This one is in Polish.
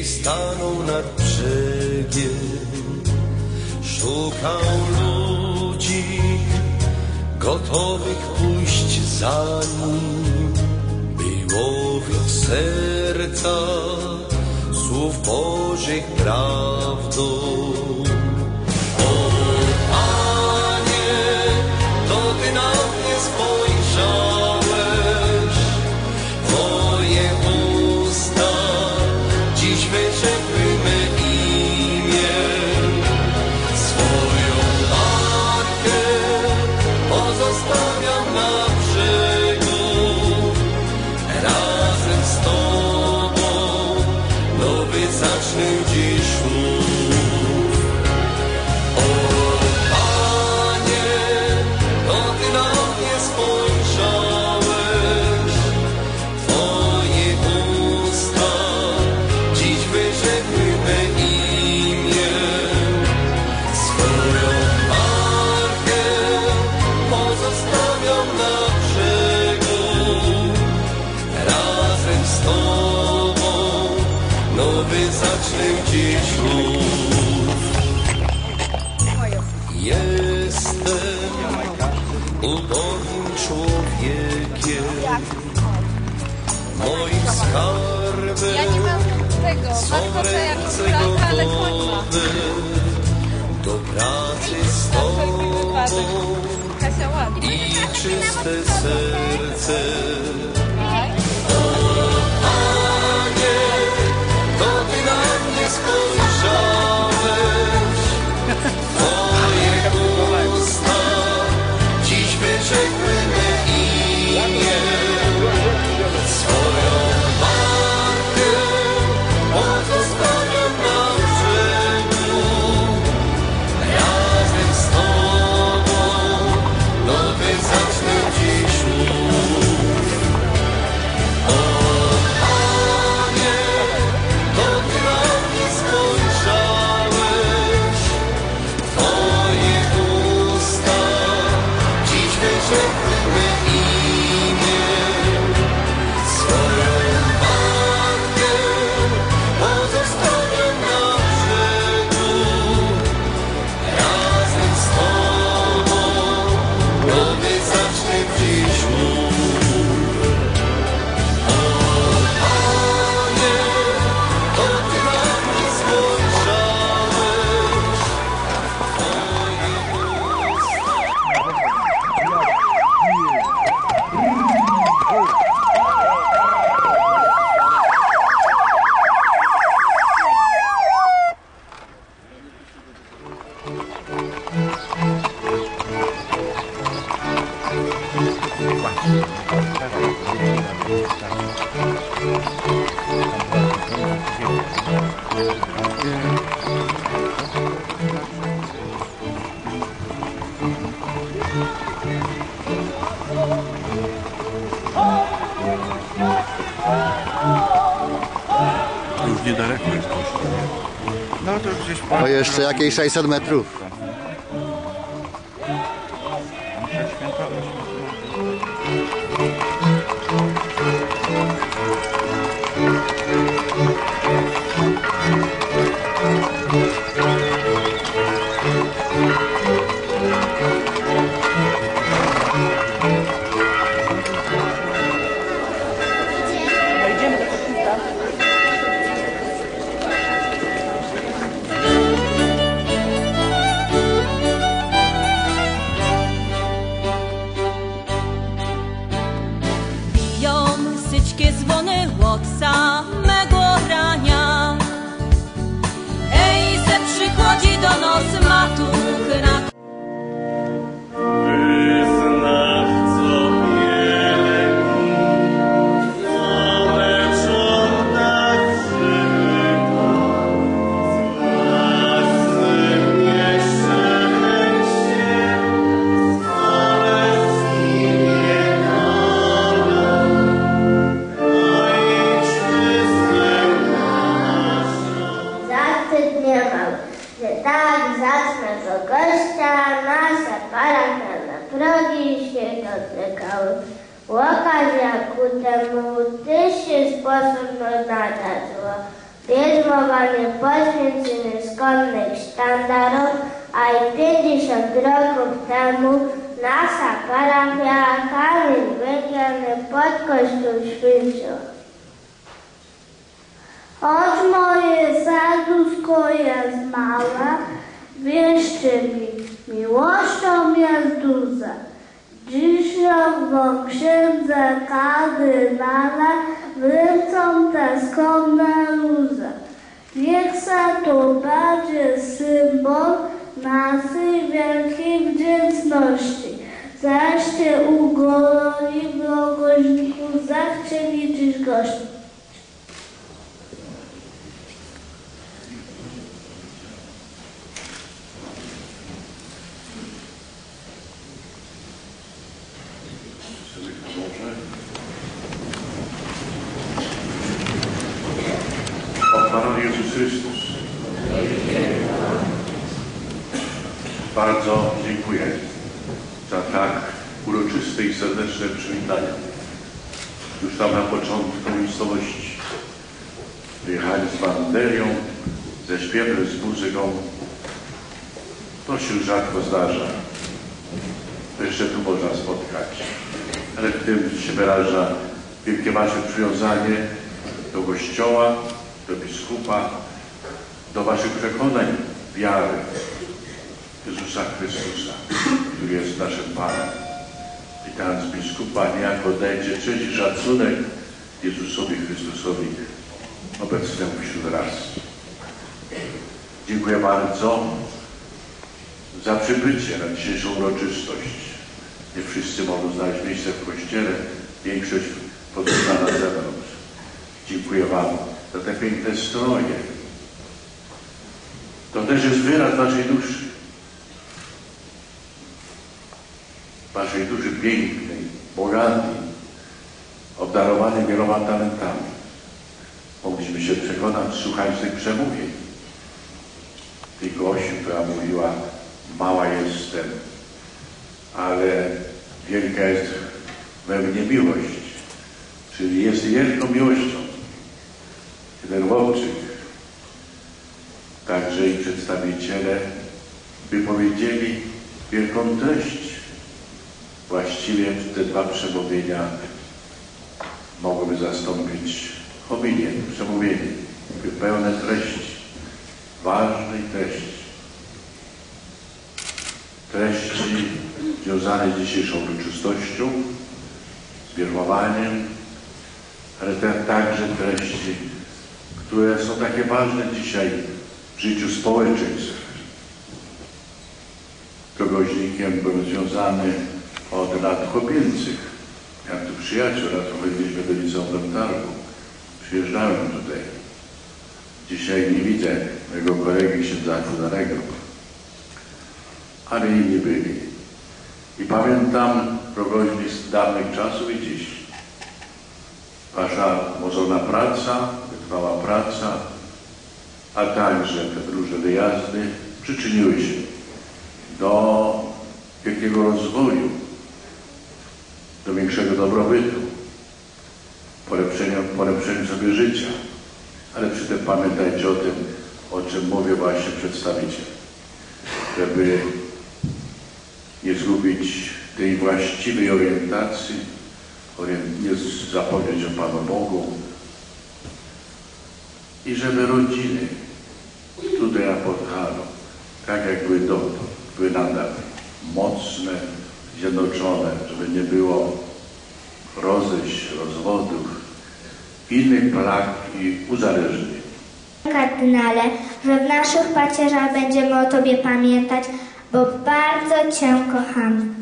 kiedyś stanął nad brzegiem, szukał ludzi gotowych pójść za nim, było w ich sercach słów Bożych prawdą. close. nowy zacznę dziś mów. Jestem ubogi człowiekiem, moim skarbem Ja nie gotowe do pracy z tobą i czyste serce. niedaleko jest kościół. No to gdzieś... O jeszcze jakieś 600 metrów. Maria ku temu tysiąc sposobno nadadzła. Bierzmowanie poświęciny skonnych sztandarów, a i pięćdziesiąt roków temu nasza parafia kamień wygiany pod kościół święcił. Od moje zaduszko jest mała, wierzcie mi, miłością jest duża. Dziś w księdze kardynale wręczą te skromne róże. Niech se to Jezus Chrystus. Bardzo dziękuję za tak uroczyste i serdeczne przywitanie. Już tam na początku miejscowości wyjechali z banderią, ze śpiewem, z muzyką. To się rzadko zdarza. To jeszcze tu można spotkać. Ale w tym się wyraża wielkie Wasze przywiązanie do Kościoła, do biskupa, do Waszych przekonań, wiary Jezusa Chrystusa, który jest naszym Panem. Witając biskupa, niejako dajcie cześć i szacunek Jezusowi Chrystusowi obecnemu wśród nas. Dziękuję bardzo za przybycie na dzisiejszą uroczystość. Nie wszyscy mogą znaleźć miejsce w kościele, większość podróżna na zewnątrz. Dziękuję Wam za te piękne stroje. To też jest wyraz Waszej duszy. Waszej duszy pięknej, bogatej, obdarowanej wieloma talentami. Mogliśmy się przekonać, słuchając tych przemówień. Tej gości, która mówiła, mała jestem, ale wielka jest we mnie miłość. Czyli jest wielką miłością. Chłopczyk, także i przedstawiciele wypowiedzieli wielką treść. Właściwie te dwa przemówienia mogłyby zastąpić homilię, przemówienie, pełne treści, ważnej treści. Treści związane z dzisiejszą uroczystością, z ale także treści, które są takie ważne dzisiaj w życiu społeczeństw. Kogoźnikiem byłem związany od lat chłopięcych. Jak tu przyjaciół, raz chodziliśmy do liceum Targu. Przyjeżdżałem tutaj. Dzisiaj nie widzę mojego kolegi księdza Kudarego, ale inni byli. I pamiętam progoźni z dawnych czasów i dziś. Wasza mozolna praca, wytrwała praca, a także te różne wyjazdy przyczyniły się do wielkiego rozwoju, do większego dobrobytu, polepszenia, polepszeniu sobie życia. Ale przy tym pamiętajcie o tym, o czym mówię właśnie przedstawiciel. Żeby nie zgubić tej właściwej orientacji, orient- nie zapomnieć o Panu Bogu i żeby rodziny tutaj Podhalu, tak jak były dotąd, były nadal mocne, zjednoczone, żeby nie było rozejść, rozwodów, innych plag i uzależnień. Kardynale, że w naszych pacierzach będziemy o Tobie pamiętać, bo bardzo Cię kochamy.